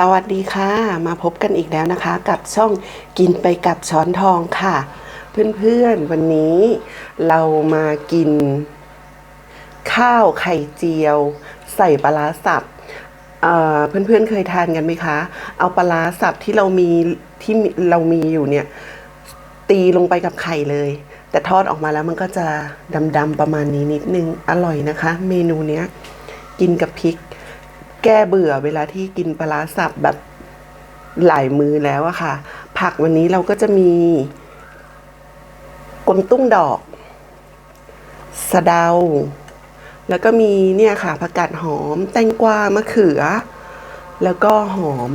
สวัสดีค่ะ มาพบกันอีกแล้วนะคะ กับช่องกินไปกับช้อนทองค่ะ เพื่อนๆวันนี้เรามากิน ข้าวไข่เจียว ใส่ปลาสับเพื่อนๆเคยทานกันไหมคะ เอาปลาร้าสับที่เรามีที่เรามีอยู่เนี่ย ตีลงไปกับไข่เลย แต่ทอดออกมาแล้วมันก็จะดำๆประมาณนี้นิดนึงอร่อยนะคะ เมนูเนี้ยกินกับพริก แก้เบื่อเวลาที่กินปลาร้าสับแบบหลายมือแล้วอะค่ะ ผักวันนี้เราก็จะมีกวางตุ้งดอกสะเดา แล้วก็มีเนี่ยค่ะผักกาดหอม แตงกวามะเขือ แล้วก็หอม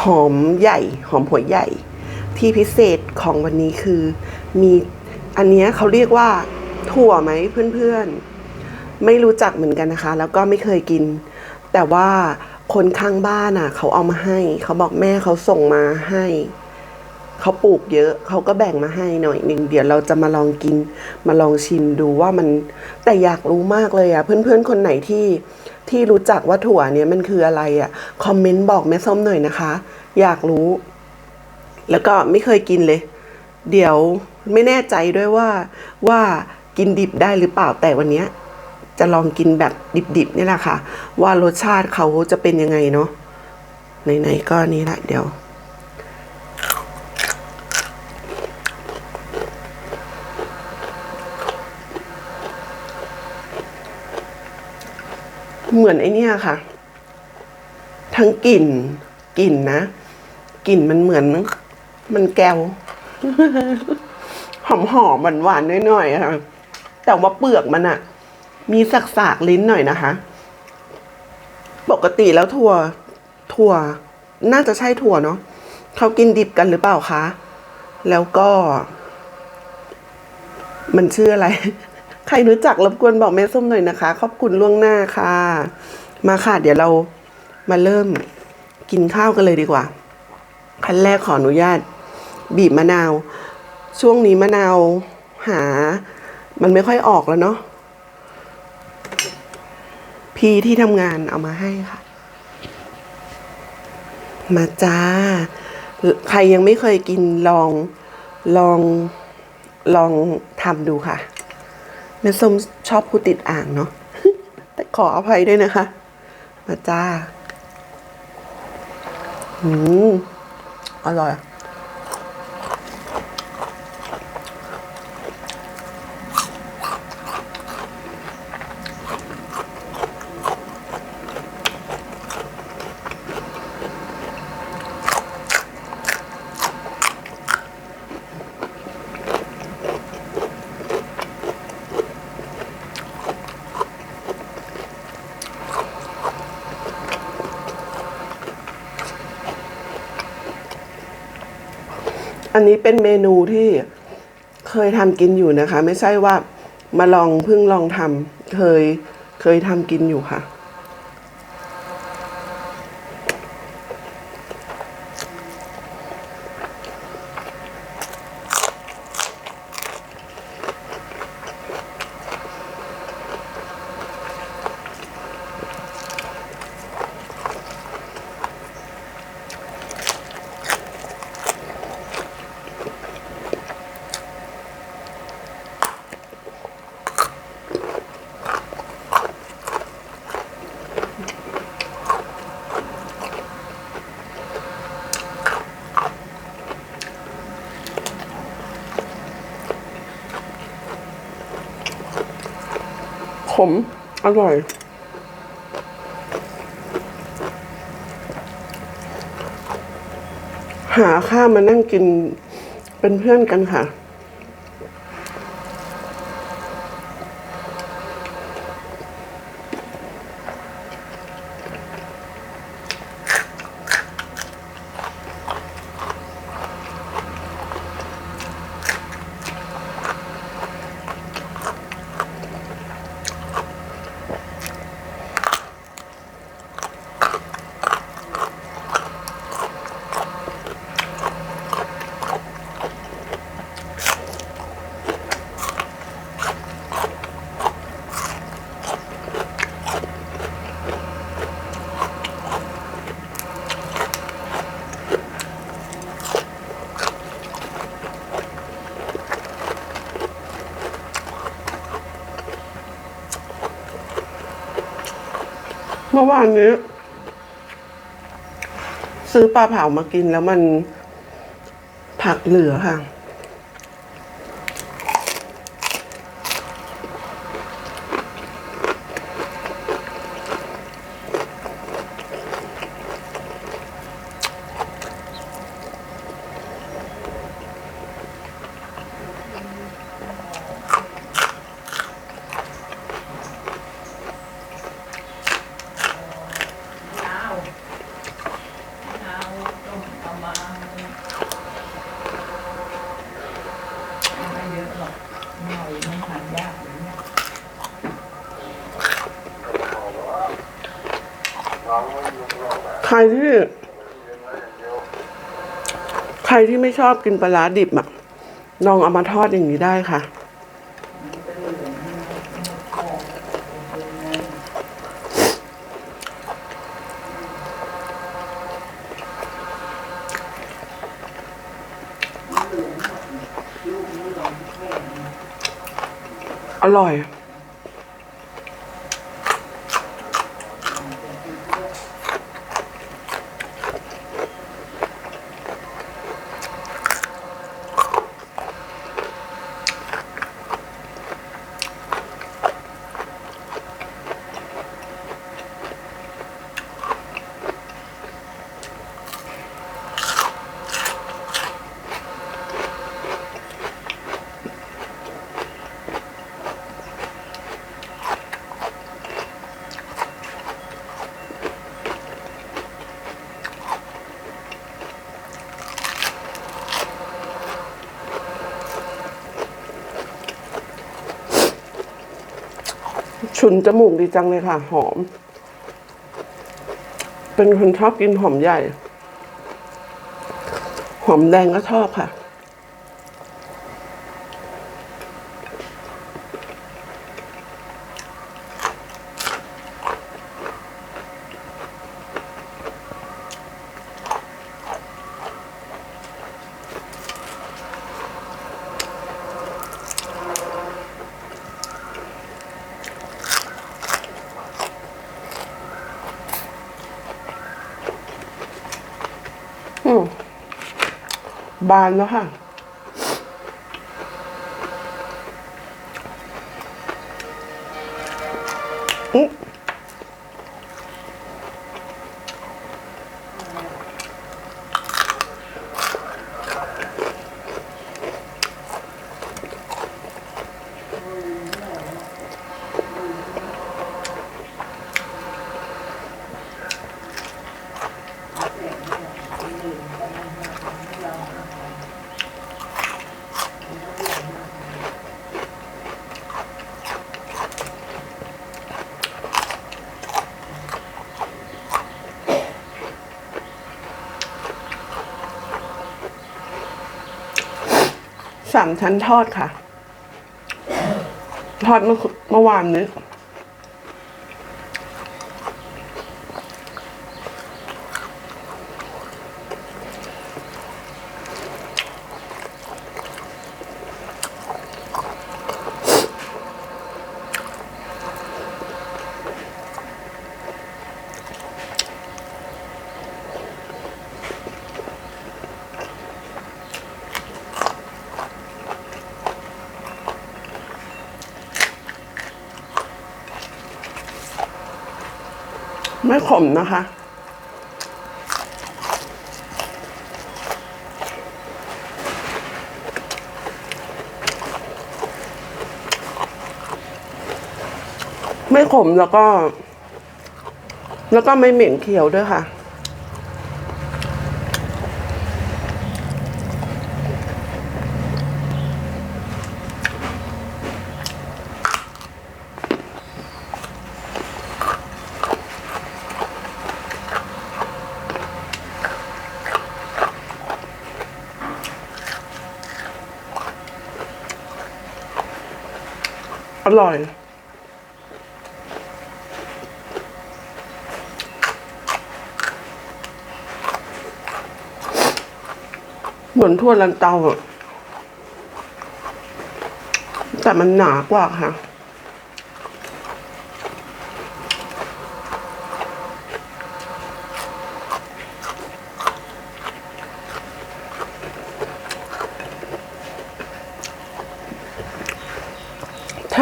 หอมใหญ่ หอมหัวใหญ่ ที่พิเศษของวันนี้คือ มีอันนี้เขาเรียกว่าถั่วไหมเพื่อนๆ ไม่รู้จักเหมือนกันนะคะ แล้วก็ไม่เคยกิน แต่ว่าคนข้างบ้านอะ เขาเอามาให้ เขาบอกแม่เขาส่งมาให้ เขาปลูกเยอะ เขาก็แบ่งมาให้หน่อยหนึ่งเดี๋ยวเราจะมาลองกิน มาลองชิมดูว่ามัน แต่อยากรู้มากเลยอะ เพื่อนๆคนไหนที่ที่รู้จักว่าถั่วเนี่ยมันคืออะไรอะ คอมเมนต์บอกแม่ส้มหน่อยนะคะ อยากรู้ แล้วก็ไม่เคยกินเลย เดี๋ยวไม่แน่ใจด้วยว่าว่ากินดิบได้หรือเปล่าแต่วันเนี้ย จะลองกินแบบดิบๆนี่แหละค่ะ ว่ารสชาติเขาจะเป็นยังไงเนาะไหนๆก็นี่แหละเดี๋ยว เหมือนไอเนี้ยค่ะ ทั้งกลิ่นกลิ่นนะกลิ่นมันเหมือนมันแก้วหอมหอมหวานหวานๆหน่อยๆค่ะแต่ว่าเปลือกมันอะ มีสักสากลิ้นหน่อยนะคะ ปกติแล้วถั่วถั่วน่าจะใช่ถั่วเนาะเขากินดิบกันหรือเปล่าคะ แล้วก็ มันชื่ออะไร ใครรู้จักรบกวนบอกแม่ส้มหน่อยนะคะ ขอบคุณล่วงหน้าค่ะ มาค่ะ เดี๋ยวเรามาเริ่มกินข้าวกันเลยดีกว่า ขั้นแรกขออนุญาต บีบมะนาว ช่วงนี้มะนาวหา มันไม่ค่อยออกแล้วเนาะ พี่ที่ทำงานเอามาให้ค่ะ มาจ้า ใครยังไม่เคยกินลองลองลองทำดูค่ะแม่ส้มชอบพูดติดอ่างเนาะแต่ขออภัยด้วยนะคะ มาจ้า อืม อร่อย นนี้เป็นเมนูที่เคยทำกินอยู่นะคะ ไม่ใช่ว่ามาลองเพิ่งลองทำเคยเคยทำกินอยู่ค่ะ ขม อร่อยหาข้ามานั่งกินเป็นเพื่อนกันค่ะ เมื่อวานนี้ ซื้อปลาเผามากินแล้วมันผักเหลือค่ะ รที่ ใครที่ไม่ชอบกินปลาร้าดิบอะลองเอามาทอดอย่างนี้ได้ค่ะ อร่อย ฉุนจมูกดีจังเลยค่ะ หอม เป็นคนชอบกินหอมใหญ่ หอมแดงก็ชอบค่ะ อืม บานแล้วค่ะ อุ๊ สามชั้นทอดค่ะ ทอดเมื่อเมื่อวานนี้ ไม่ขมนะคะ ไม่ขมแล้วก็ แล้วก็ไม่เหม็นเขียวด้วยค่ะ ร่อย เหมือนทั่วลันเตาอะแต่มันหนากว่าค่ะ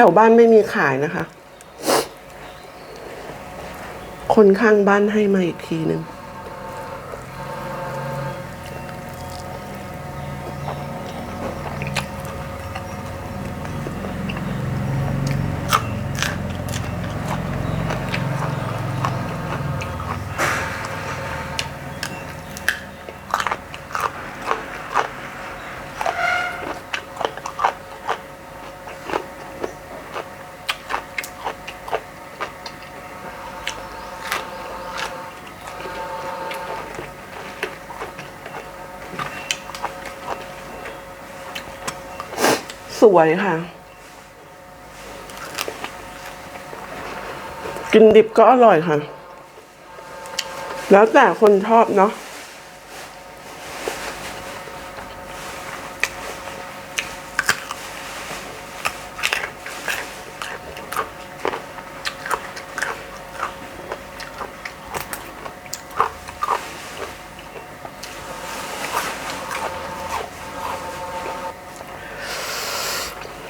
วบ้านไม่มีขายนะคะ คนข้างบ้านให้มาอีกทีหนึ่ง สวยค่ะ กินดิบก็อร่อยค่ะ แล้วแต่คนชอบเนาะ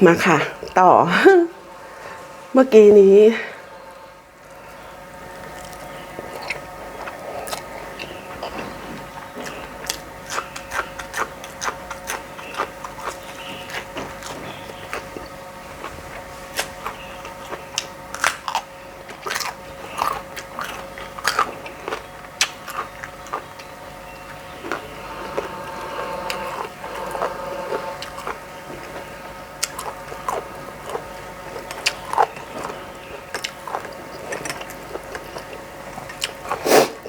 มาค่ะ ต่อ เมื่อกี้นี้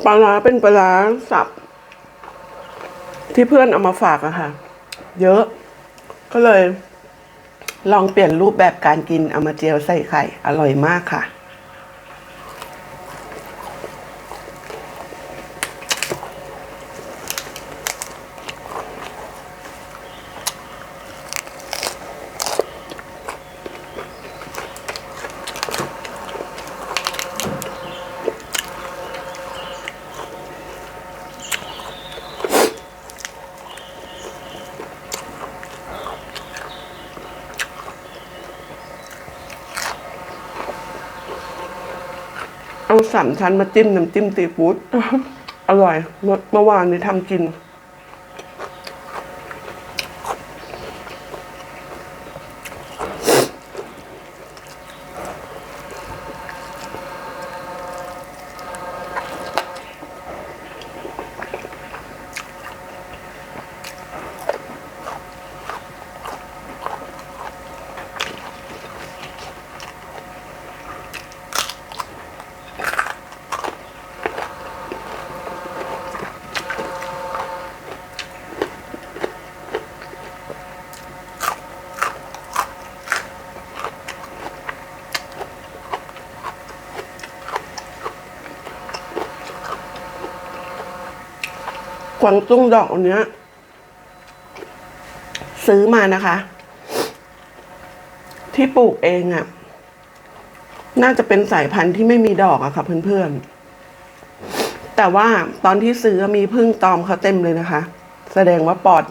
ปลาร้าเป็นปลาร้าสับ ที่เพื่อนเอามาฝากอะค่ะ เยอะ ก็เลย ลองเปลี่ยนรูปแบบการกินเอามาเจียวใส่ไข่ อร่อยมากค่ะ สามชั้นมาจิ้มน้ำจิ้มซีฟู้ดอร่อยเมื่อเมื่อวานนี้ทำกิน กวางตุ้งดอกอันเนี้ย ซื้อมานะคะ ที่ปลูกเองอะ่ะ น่าจะเป็นสายพันธุ์ที่ไม่มีดอกอะค่ะเพื่อนๆ แต่ว่าตอนที่ซื้อมีพึ่งตอมเขาเต็มเลยนะคะ แสดงว่าปอด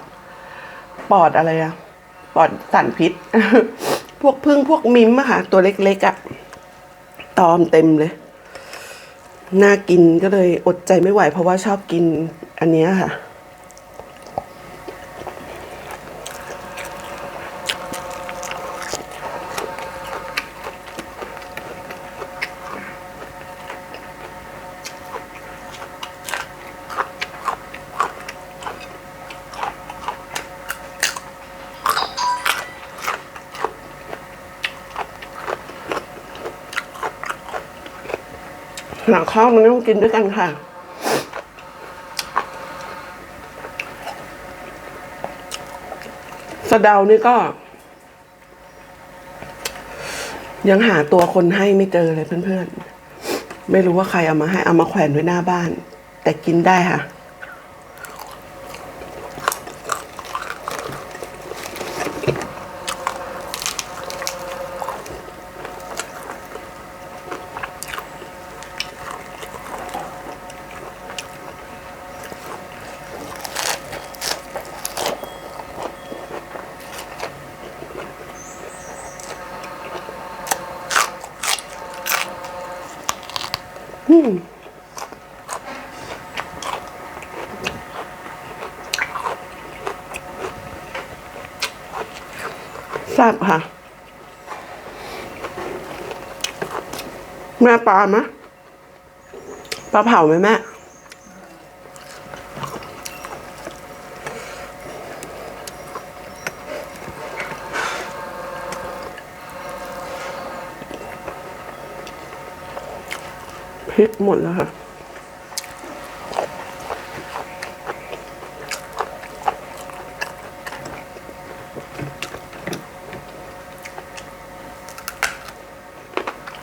ปอดอะไรอะปอดสารพิษ พวกพึ่งพวกมิมอะค่ะ ตัวเล็กๆอะตอมเต็มเลย น่ากินก็เลยอดใจไม่ไหวเพราะว่าชอบกิน อันนี้ค่ะ หลังข้าวมันต้องกินด้วยกันค่ะ สะเดานี่ก็ ยังหาตัวคนให้ไม่เจอเลยเพื่อนๆ ไม่รู้ว่าใครเอามาให้เอามาแขวนไว้หน้าบ้าน แต่กินได้ค่ะ แซ่บค่ะ แม่ปลาไหมปลาเผาไหมแม่ พ ริกหมดแล้วค่ะ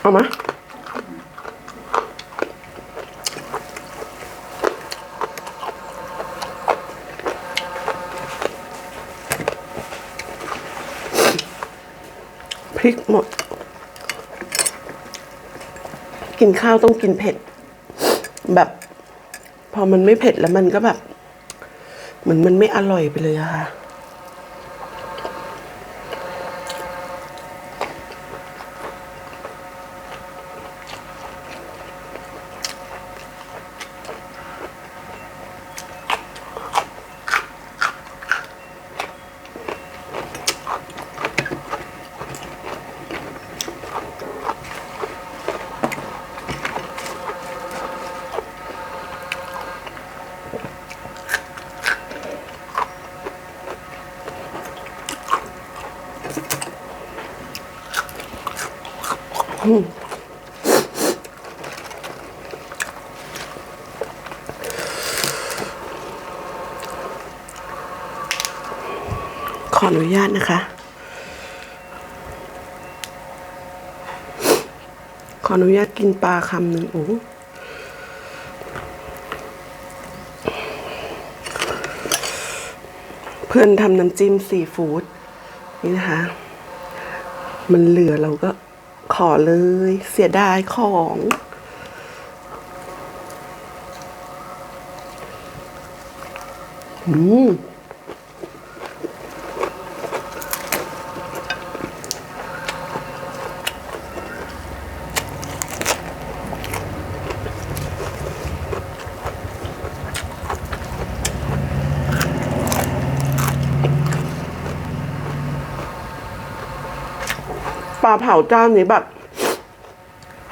เอามาพริกหมด กินข้าวต้องกินเผ็ด แบบ พอมันไม่เผ็ดแล้วมันก็แบบ เหมือนมันไม่อร่อยไปเลยอะค่ะ ขออนุญาตนะคะ ขออนุญาตกินปลาคำหนึ่งโอ้เพื่อนทำน้ำจิ้มซีฟู้ดนี่นะคะ มันเหลือเราก็ ขอเลย เสียดายของ อืม เผาเจ้านี้แบบ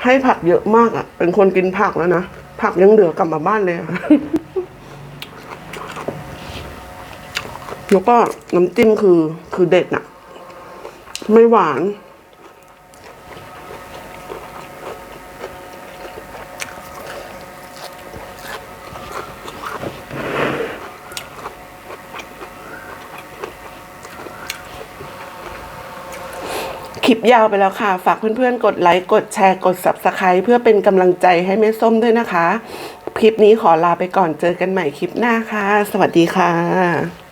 ให้ผักเยอะมากอะ่ะ เป็นคนกินผักแล้วนะ ผักยังเหลือกลับมาบ้านเลยอะแล้วก็น้ำจิ้มคือคือเด็ดอะไม่หวาน คลิปยาวไปแล้วค่ะ ฝากเพื่อนๆ กดไลค์ กดแชร์ กด Subscribe เพื่อเป็นกำลังใจให้แม่ส้มด้วยนะคะ คลิปนี้ขอลาไปก่อนเจอกันใหม่คลิปหน้าค่ะ สวัสดีค่ะ